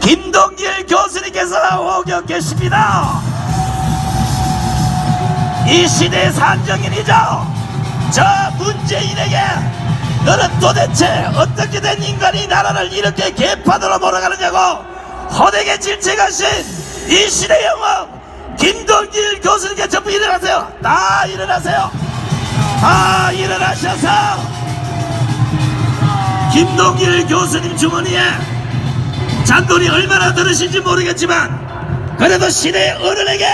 김동길 교수님께서 오고 계십니다. 이 시대의 산정인이죠. 저 문재인에게 너는 도대체 어떻게 된 인간이 나라를 이렇게 개판으로 몰아가느냐고 허되게 질책하신 이 시대의 영웅 김동길 교수님께 전부 일어나세요. 다 일어나세요. 다 일어나셔서 김동길 교수님 주머니에 잔돈이 얼마나 들으신지 모르겠지만 그래도 시대의 어른에게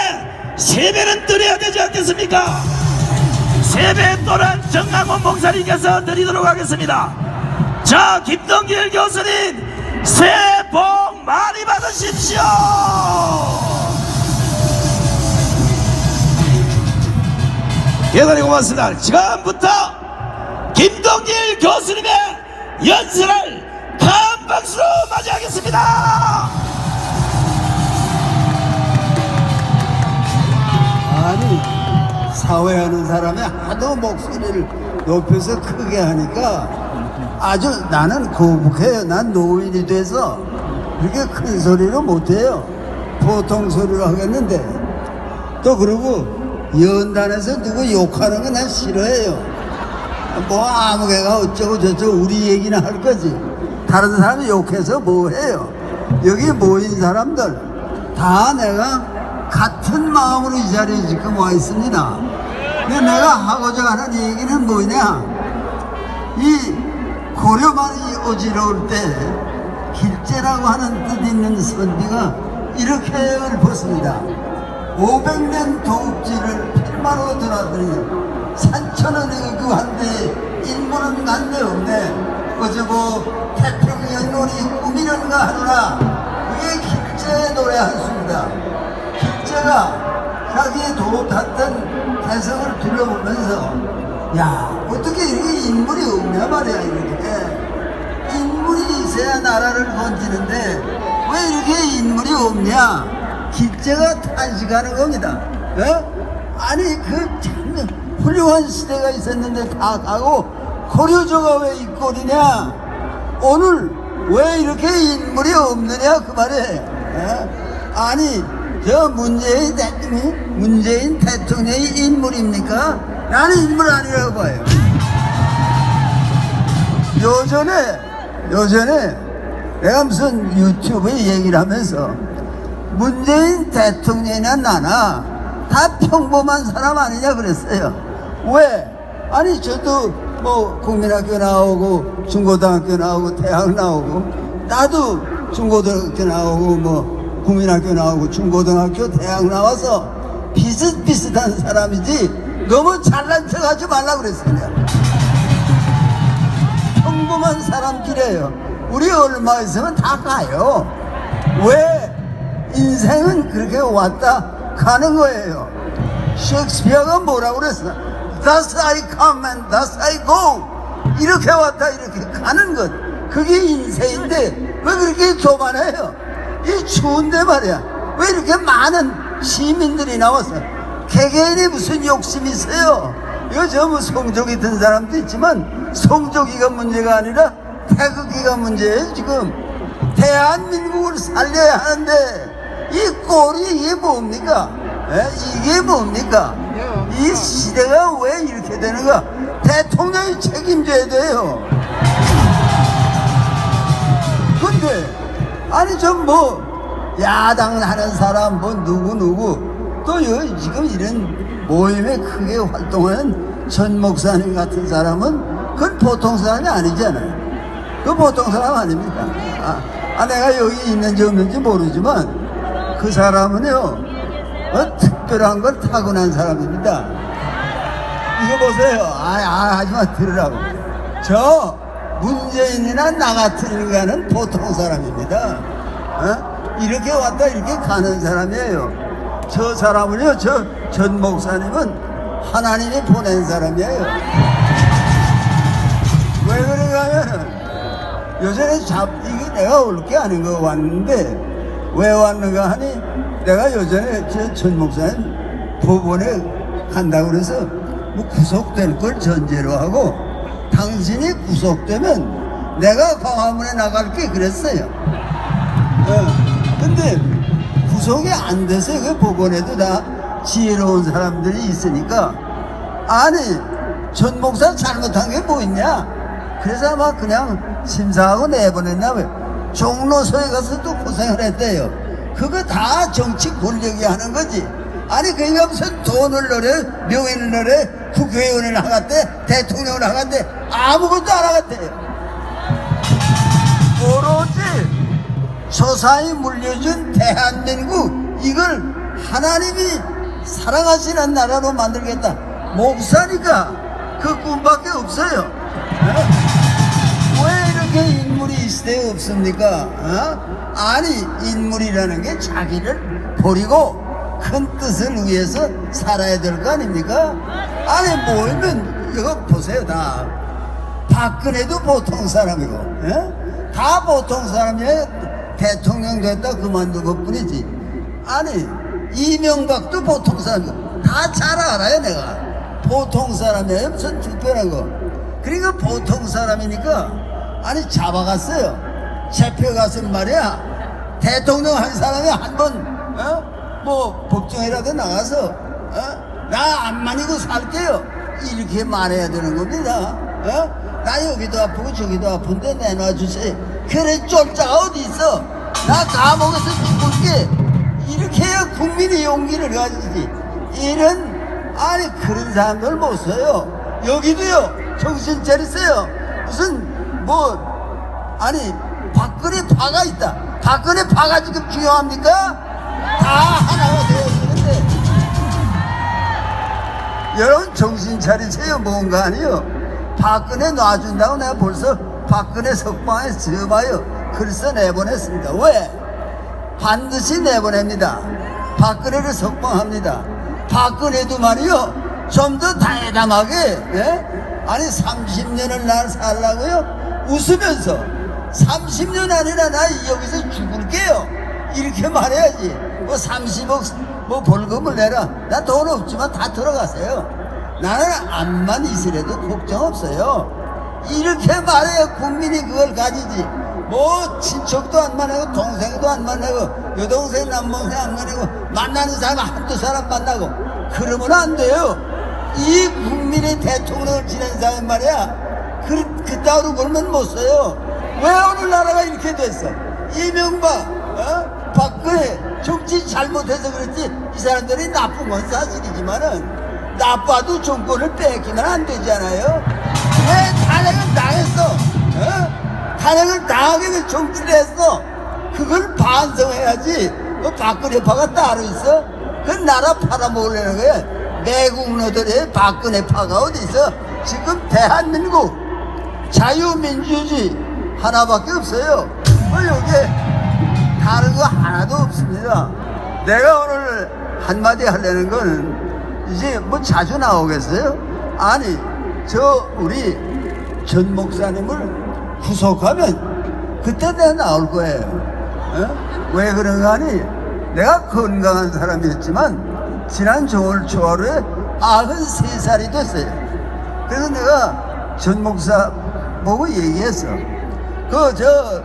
세배는 드려야 되지 않겠습니까? 세배 또는 정강원 목사님께서 드리도록 하겠습니다. 자, 김동길 교수님 새해 복 많이 받으십시오. 대단히 고맙습니다. 지금부터 김동길 교수님의 연설을 큰 박수로 맞이하겠습니다. 아니 사회하는 사람이 하도 목소리를 높여서 크게 하니까 아주 나는 거북해요. 난 노인이 돼서 이렇게 큰 소리로 못해요. 보통 소리로 하겠는데 또 그러고 연단에서 누구 욕하는 거난 싫어해요. 뭐 아무개가 어쩌고 저쩌고 우리 얘기나 할 거지. 다른 사람이 욕해서 뭐 해요. 여기 모인 사람들 다 내가 같은 마음으로 이 자리에 지금 와 있습니다. 근데 내가 하고자 하는 얘기는 뭐냐? 이 고려말이 어지러울 때 길재라고 하는 뜻 있는 선비가 이렇게 읊었습니다. 500년 도읍지를 필마로 돌아다니 산천은 그 한데 인물은 난데 없네 뭐 태평양 놀이 꾸미는가 하노라 그게 길재 노래 한수입니다. 길재가 자기의 도 탔던 개성을 둘러보면서 야 어떻게 이렇게 인물이 없냐 말이야 이렇게. 인물이 있어야 나라를 건지는데 왜 이렇게 인물이 없냐? 길재가 탄식하는 겁니다. 어? 아니 그 참 훌륭한 시대가 있었는데 다 가고 고려조가 왜 이 꼴이냐 오늘 왜 이렇게 인물이 없느냐 그 말에 어? 아니 저 문재인 대통령이 문재인 대통령이 인물입니까? 나는 인물 아니라고 봐요 요전에 요전에 내가 무슨 유튜브에 얘기를 하면서 문재인 대통령이나 나나 다 평범한 사람 아니냐 그랬어요. 왜? 아니 저도 뭐 국민학교 나오고 중고등학교 나오고 대학 나오고 나도 중고등학교 나오고 뭐 국민학교 나오고 중고등학교 대학 나와서 비슷비슷한 사람이지 너무 잘난 척 하지 말라. 내가. 평범한 사람끼리예요. 우리 얼마 있으면 다 가요. 왜 인생은 그렇게 왔다 가는 거예요. 셰익스피어가 뭐라고 그랬어? Thus I come and thus I go. 이렇게 왔다 이렇게 가는 것. 그게 인생인데 왜 그렇게 교만해요? 이 추운데 말이야. 왜 이렇게 많은 시민들이 나와서 개개인이 무슨 욕심이 있어요? 이거 저뭐 성적이 든 사람도 있지만 성적이가 문제가 아니라 태극기가 문제예요 지금 대한민국을 살려야 하는데 이 꼴이 이게 뭡니까? 예? 이게 뭡니까? 이 시대가 왜 이렇게 되는가? 대통령이 책임져야 돼요. 근데 아니 좀뭐 야당 하는 사람 뭐 누구 누구 또 여, 지금 이런 모임에 크게 활동하는 전 목사님 같은 사람은 그건 보통 사람이 아니잖아요. 그 보통 사람 아닙니까? 아, 아, 내가 여기 있는지 없는지 모르지만 그 사람은요 어, 특별한 걸 타고난 사람입니다. 이거 보세요. 아, 아 하지마 들으라고. 저 문재인이나 나 같은 인간은 보통 사람입니다. 어? 이렇게 왔다 이렇게 가는 사람이에요. 저 사람은요, 저 전 목사님은 하나님이 보낸 사람이에요. 왜 그런가 하면은 요전에 잡, 이게 내가 올 게 아닌 거 왔는데 왜 왔는가 하니 내가 요전에 저전 목사님 법원에 간다고 그래서 뭐 구속될 걸 전제로 하고 당신이 구속되면 내가 광화문에 나갈게 그랬어요. 어. 근데 구속이 안 돼서 그 법원에도 다 지혜로운 사람들이 있으니까 아니 전 목사 잘못한 게 뭐 있냐 그래서 아마 그냥 심사하고 내보냈나 왜 종로소에 가서 또 고생을 했대요. 그거 다 정치 권력이 하는 거지. 아니 그니까 무슨 돈을 넣래 명예를 넣래 국회의원을 나갔대 대통령을 나갔대 아무것도 안 하겠대요 오로지 조사에 물려준 대한민국 이걸 하나님이 사랑하시는 나라로 만들겠다. 목사니까 그 꿈밖에 없어요. 이렇게 이 시대에 없습니까? 어? 아니 인물이라는 게 자기를 버리고 큰 뜻을 위해서 살아야 될 거 아닙니까? 아니 모이면 이거 보세요 다. 박근혜도 보통 사람이고 예? 다 보통 사람이에요 대통령 됐다 그만둔 것 뿐이지. 아니 이명박도 보통 사람이고 다 잘 알아요 내가. 보통 사람이에요 무슨 특별한 거. 그러니까 보통 사람이니까 아니 잡아갔어요. 잡혀가서 말이야. 대통령 한 사람이 한번 어? 뭐 법정이라도 나가서 어? 나안 마니고 살게요. 이렇게 말해야 되는 겁니다. 어? 나 여기도 아프고 저기도 아픈데 내놔 주세요. 그래 쫄자가 어디 있어? 나 감옥에서 죽을게. 이렇게 해야 국민이 용기를 가지지. 이런 아니 그런 사람들 못 써요. 여기도요 정신 차리세요. 무슨 뭐 아니 박근혜 파가 있다. 박근혜 파가 지금 중요합니까? 다 하나가 되어 있는데. 여러분 정신 차리세요. 뭔가 아니요. 박근혜 놔준다고 내가 벌써 박근혜 석방에 써봐요. 글써 내보냈습니다. 왜? 반드시 내보냅니다. 박근혜를 석방합니다. 박근혜도 말이요. 좀 더 다담하게 예? 아니 30년을 날 살라고요 웃으면서 30년 아니라 나 여기서 죽을게요. 이렇게 말해야지. 뭐 30억 뭐 벌금을 내라. 나 돈 없지만 다 들어가세요. 나는 암만 있으래도 걱정 없어요. 이렇게 말해야 국민이 그걸 가지지. 뭐 친척도 안 만나고 동생도 안 만나고 여동생 남동생 안 만나고 만나는 사람 한두 사람 만나고 그러면 안 돼요. 이 국민의 대통령을 지낸 사람 말이야 그, 그따위로 걸면 못 써요. 왜 오늘 나라가 이렇게 됐어? 이명박 어? 박근혜 정치 잘못해서 그렇지 이 사람들이 나쁜 건 사실이지만은 나빠도 정권을 뺏기면 안 되잖아요. 왜 탄핵을 당했어? 어? 탄핵을 당하게 왜 정치를 했어? 그걸 반성해야지 뭐 박근혜파가 따로 있어? 그 나라 팔아먹으려는 거야. 매국노들의 박근혜파가 어디 있어? 지금 대한민국 자유민주주의 하나밖에 없어요 뭐 여기에 다른 거 하나도 없습니다. 내가 오늘 한마디 하려는 거는 이제 뭐 자주 나오겠어요? 아니, 저 우리 전 목사님을 구속하면 그때 내가 나올 거예요. 어? 왜 그런가 하니 내가 건강한 사람이었지만 지난 정월 초하루에 93살이 됐어요. 그래서 내가 전 목사 보고 얘기했어. 그 저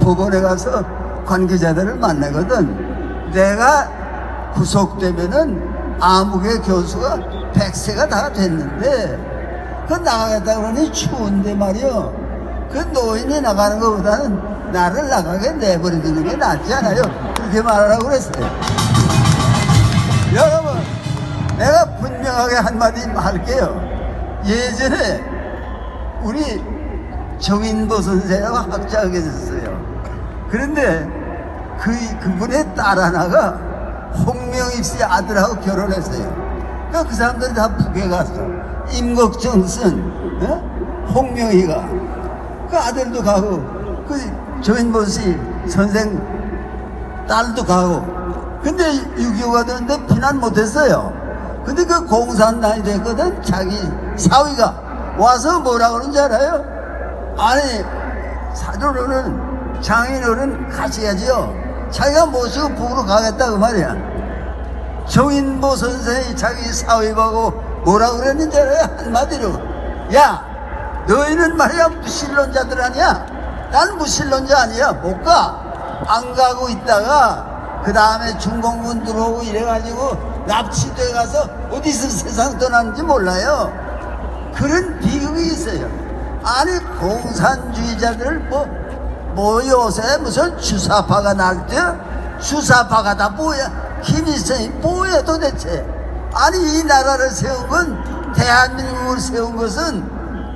법원에 가서 관계자들을 만나거든. 내가 구속되면은 아무개 교수가 100세가 다 됐는데 그 나가겠다 그러니 추운데 말이요. 그 노인이 나가는 것보다는 나를 나가게 내버려두는 게 낫지 않아요? 그렇게 말하라고 그랬어요. 여러분, 내가 분명하게 한마디 할게요. 예전에 우리 정인보 선생하고 학자가 계셨어요. 그런데 그, 그분의 딸 하나가 홍명입 씨 아들하고 결혼했어요. 그러니까 그 사람들이 다 북에 갔어. 임국정슨, 어? 홍명희가. 그 아들도 가고, 그 정인보 씨 선생 딸도 가고. 근데 6.25가 됐는데 피난 못했어요. 근데 그 공산당이 됐거든. 자기 사위가 와서 뭐라 그러는지 알아요? 아니, 사도로는 장인어른 가셔야지요. 자기가 모시고 북으로 가겠다 그 말이야. 정인보 선생이 자기 사위하고 뭐라 알아요? 한마디로. 야, 너희는 말이야 무신론자들 아니야? 난 무신론자 아니야. 못 가. 안 가고 있다가 그 다음에 중공군 들어오고 이래가지고 납치돼 가서 어디서 세상 떠났는지 몰라요. 그런 비극이 있어요. 아니 공산주의자들 뭐, 뭐 요새 무슨 주사파가 날 때? 주사파가 다 뭐야? 김일성이 뭐야 도대체? 아니 이 나라를 세운 건 대한민국을 세운 것은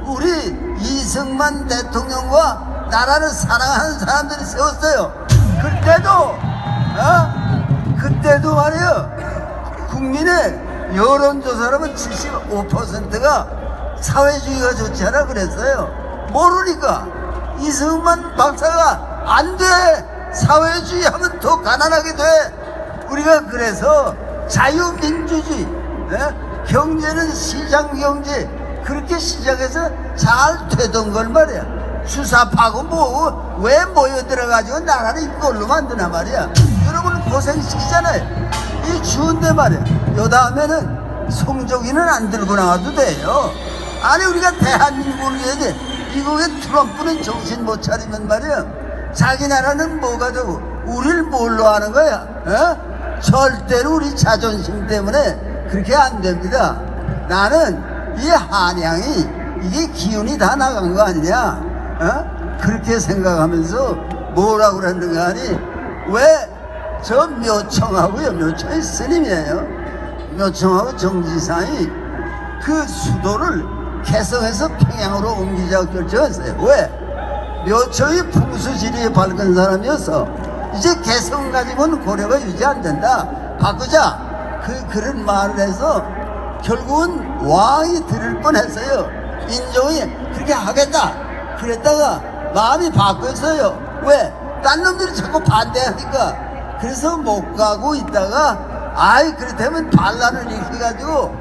우리 이승만 대통령과 나라를 사랑하는 사람들이 세웠어요. 그때도 어? 그때도 말이요. 국민의 여론조사라면 75%가 사회주의가 좋지 않아 그랬어요. 모르니까 이승만 박사가 안 돼! 사회주의 하면 더 가난하게 돼! 우리가 그래서 자유민주주의, 예? 경제는 시장 경제, 그렇게 시작해서 잘 되던 걸 말이야. 수사파고 뭐, 왜 모여 들어가지고 나라를 이꼴로 만드나 말이야. 여러분 고생시키잖아요. 이 추운데 말이야. 요 다음에는 송조기는 안 들고 나와도 돼요. 아니 우리가 대한민국을 위해 미국의 트럼프는 정신 못 차리면 말이야. 자기 나라는 뭐가 되고 우리를 뭘로 하는 거야? 어? 절대로 우리 자존심 때문에 그렇게 안 됩니다. 나는 이 한양이 이게 기운이 다 나간 거 아니냐? 어? 그렇게 생각하면서 뭐라고 그랬는가 하니 왜 저 묘청하고요 묘청이 스님이에요 묘청하고 정지상이 그 수도를 개성해서 평양으로 옮기자고 결정했어요. 왜? 묘청이 풍수지리에 밝은 사람이어서 이제 개성 가지고는 고려가 유지 안 된다. 바꾸자. 그 그런 말을 해서 결국은 왕이 들을 뻔했어요. 인종이 그렇게 하겠다. 그랬다가 마음이 바뀌었어요. 왜? 딴 놈들이 자꾸 반대하니까. 그래서 못 가고 있다가 아이 그렇다면 반란을 일으켜가지고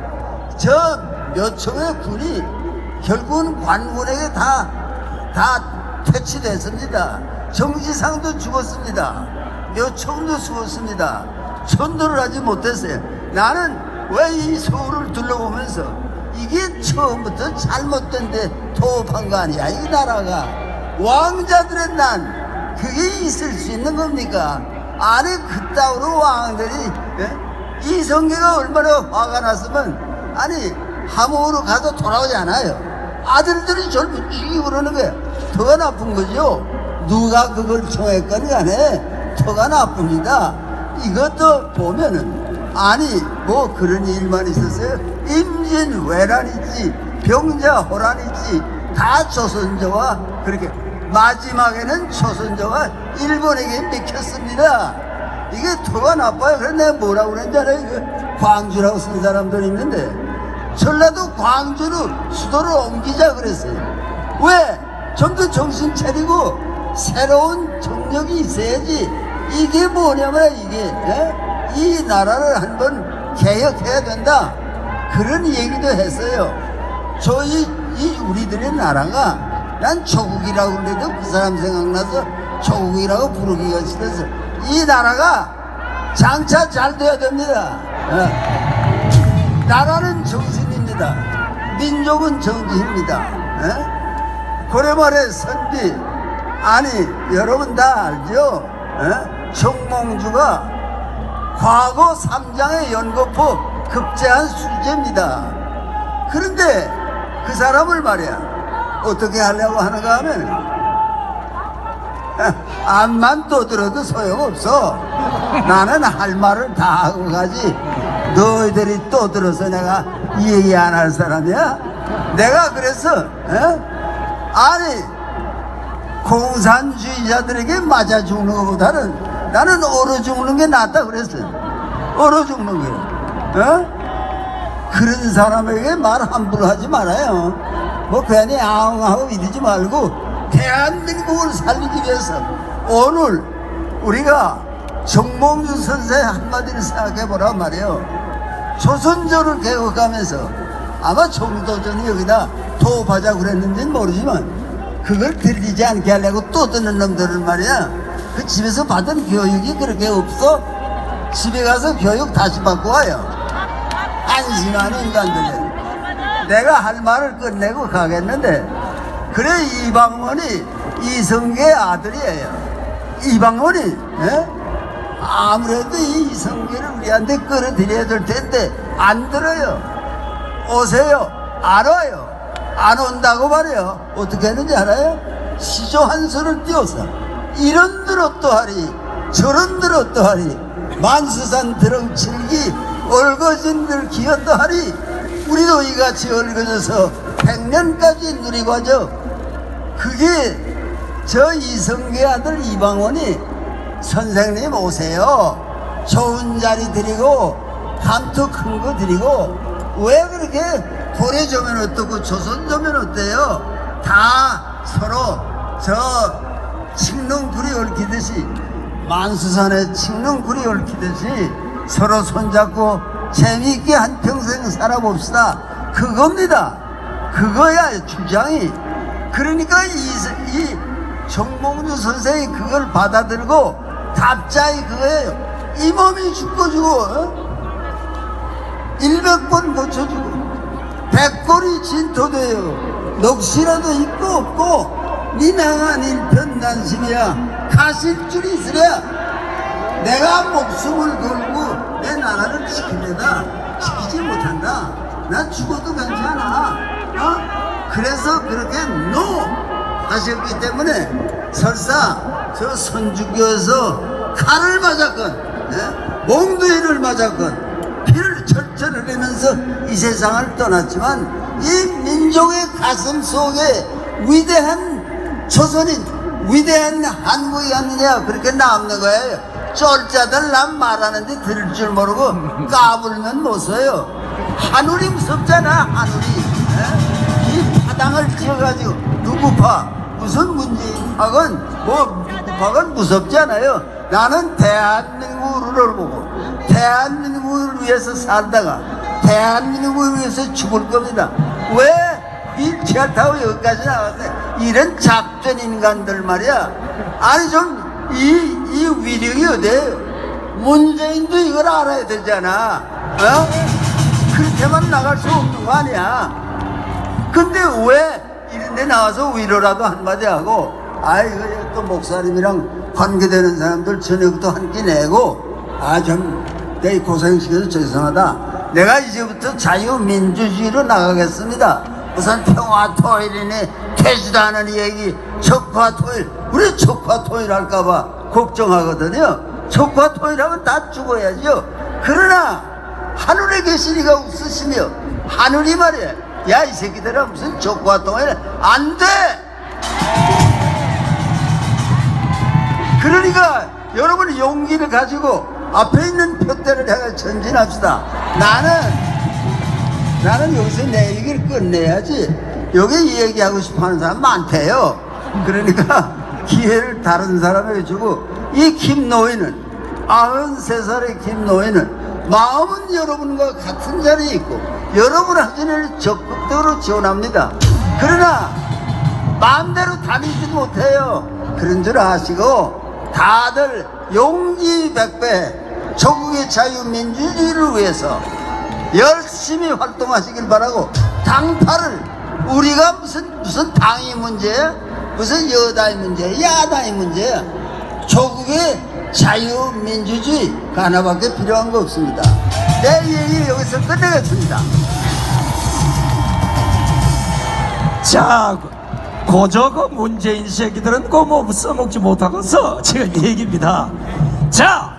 저 몇 척의 군이 결국은 관군에게 다, 다 퇴치됐습니다. 정지상도 죽었습니다. 몇 척도 죽었습니다. 천도를 하지 못했어요. 나는 왜 이 서울을 둘러보면서 이게 처음부터 잘못된 데 도업한 거 아니야, 이 나라가. 왕자들의 난, 그게 있을 수 있는 겁니까? 아니 그따위로 왕들이 예? 이 성계가 얼마나 화가 났으면 아니 함흥으로 가도 돌아오지 않아요 아들들이 절부 죽이고 그러는 거야 더가 나쁜 거죠 누가 그걸 청했건 간에 더가 나쁩니다 이것도 보면은 아니 뭐 그런 일만 있었어요 임진 왜란 있지 병자 호란 있지 다 조선조와 그렇게 마지막에는 조선조가 일본에게 믿겼습니다. 이게 더가 나빠요. 그래 내가 뭐라고 그랬잖아요. 그 광주라고 쓴 사람들 있는데 전라도 광주로 수도를 옮기자 그랬어요. 왜? 좀 더 정신 차리고 새로운 정력이 있어야지. 이게 뭐냐면 이게 예? 이 나라를 한번 개혁해야 된다. 그런 얘기도 했어요. 저희 이 우리들의 나라가 난 조국이라고 그래도 그 사람 생각나서 조국이라고 부르기가 싫어서 이 나라가 장차 잘 돼야 됩니다. 예. 나라는 정 신입니다. 민족은 정신입니다. 예? 고려말의 선비 아니 여러분 다 알죠? 예? 정몽주가 과거 삼장의 연거푸 급제한 수제입니다. 그런데 그 사람을 말이야 어떻게 하려고 하는가 하면 암만 떠들어도 소용없어 나는 할 말을 다 하고 가지 너희들이 떠들어서 내가 얘기 안할 사람이야 내가 그래서 에? 아니 공산주의자들에게 맞아 죽는 것보다는 나는 얼어 죽는 게 낫다 그랬어 얼어 죽는 게 어? 그런 사람에게 말 함부로 하지 말아요. 뭐 괜히 아웅하고 이러지 말고 대한민국을 살리기 위해서 오늘 우리가 정몽주 선생 한마디를 생각해 보란 말이에요. 조선조를 개혁하면서 아마 정도전이 여기다 도읍하자고 그랬는지는 모르지만 그걸 들리지 않게 하려고 또 듣는 놈들은 말이야. 그 집에서 받은 교육이 그렇게 없어? 집에 가서 교육 다시 받고 와요. 안심한 인간들은 내가 할 말을 끝내고 가겠는데 그래 이방원이 이성계 아들이에요 이방원이 예? 아무래도 이 이성계를 우리한테 끌어들여야 될 텐데 안 들어요. 오세요. 안 와요. 안 온다고 말해요. 어떻게 하는지 알아요? 시조 한 수를 띄워서 이런 들어 또 하리 저런 들어 또 하리 만수산 드렁칠기 얼거진들 기어또 하리 우리도 이같이 얼거져서 백년까지 누리고 하죠. 그게 저 이성계 아들 이방원이 선생님 오세요. 좋은 자리 드리고 감투 큰 거 드리고 왜 그렇게 고래 조면 어떻고 조선 조면 어때요? 다 서로 저 칡농굴이 얽히듯이 만수산에 칡농굴이 얽히듯이 서로 손잡고 재미있게 한평생 살아봅시다. 그겁니다. 그거야 주장이. 그러니까 이, 이 정몽주 선생이 그걸 받아들고 답자이 그거예요. 이 몸이 죽고 주고 어? 100번 고쳐주고 백골이 진토돼요. 넋이라도 있고 없고 니나간 일편 단심이야 가실 줄이 있으랴 내가 목숨을 걸고 내 나라를 지키려다 지키지 못한다. 나 죽어도 괜찮아. 어? 그래서 그렇게 노 하셨기 때문에 설사 저 선주교에서 칼을 맞았건 예? 몽두이를 맞았건 피를 철철 흘리면서 이 세상을 떠났지만 이 민족의 가슴 속에 위대한 조선인 위대한 한국이 아니냐 그렇게 남는 거예요 쫄자들 남 말하는데 들을 줄 모르고 까불면 못 써요 하늘이 무섭잖아 하늘이 예? 이 파당을 찍어가지고 누구 파 무슨 문재인 파건 뭐 무섭지 않아요 나는 대한민국을 보고 대한민국을 위해서 살다가 대한민국을 위해서 죽을 겁니다. 왜 휠체어 타고 여기까지 나왔어요 이런 작전 인간들 말이야. 아니 좀 이 이 위력이 어디에요? 문재인도 이걸 알아야 되잖아. 어? 그렇게만 나갈 수 없는 거 아니야. 근데 왜 이런 데 나와서 위로라도 한마디 하고 아이 그또 목사님이랑 관계되는 사람들 저녁도 한끼 내고 아 좀내 고생시켜서 죄송하다. 내가 이제부터 자유민주주의로 나가겠습니다. 우선 평화 토일이니 되지도 않은 얘기. 척화 토일. 우리 척화 토일 할까봐 걱정하거든요. 척화 토일하면 다 죽어야죠. 그러나 하늘에 계시니가 웃으시며 하늘이 말이야. 야 이 새끼들아 무슨 족과 동일. 안돼 그러니까 여러분 용기를 가지고 앞에 있는 표대를 향해 전진합시다. 나는 나는 여기서 내 얘기를 끝내야지. 여기 이 얘기하고 싶어 하는 사람 많대요. 그러니까 기회를 다른 사람에게 주고 이 김노인은 93살의 김노인은 마음은 여러분과 같은 자리에 있고 여러분 확진을 적극적으로 지원합니다. 그러나 마음대로 다니지 못해요. 그런 줄 아시고 다들 용기 백배 조국의 자유민주주의를 위해서 열심히 활동하시길 바라고 당파를 우리가 무슨 무슨 당이 문제야 무슨 여당이 문제야 야당이 문제야 조국의 자유민주주의가 하나밖에 필요한 거 없습니다. 내 얘기 여기서 끝내겠습니다. 자, 고저고 문재인 새끼들은 꼬모 써먹지 못하고서 지금 얘기입니다. 자!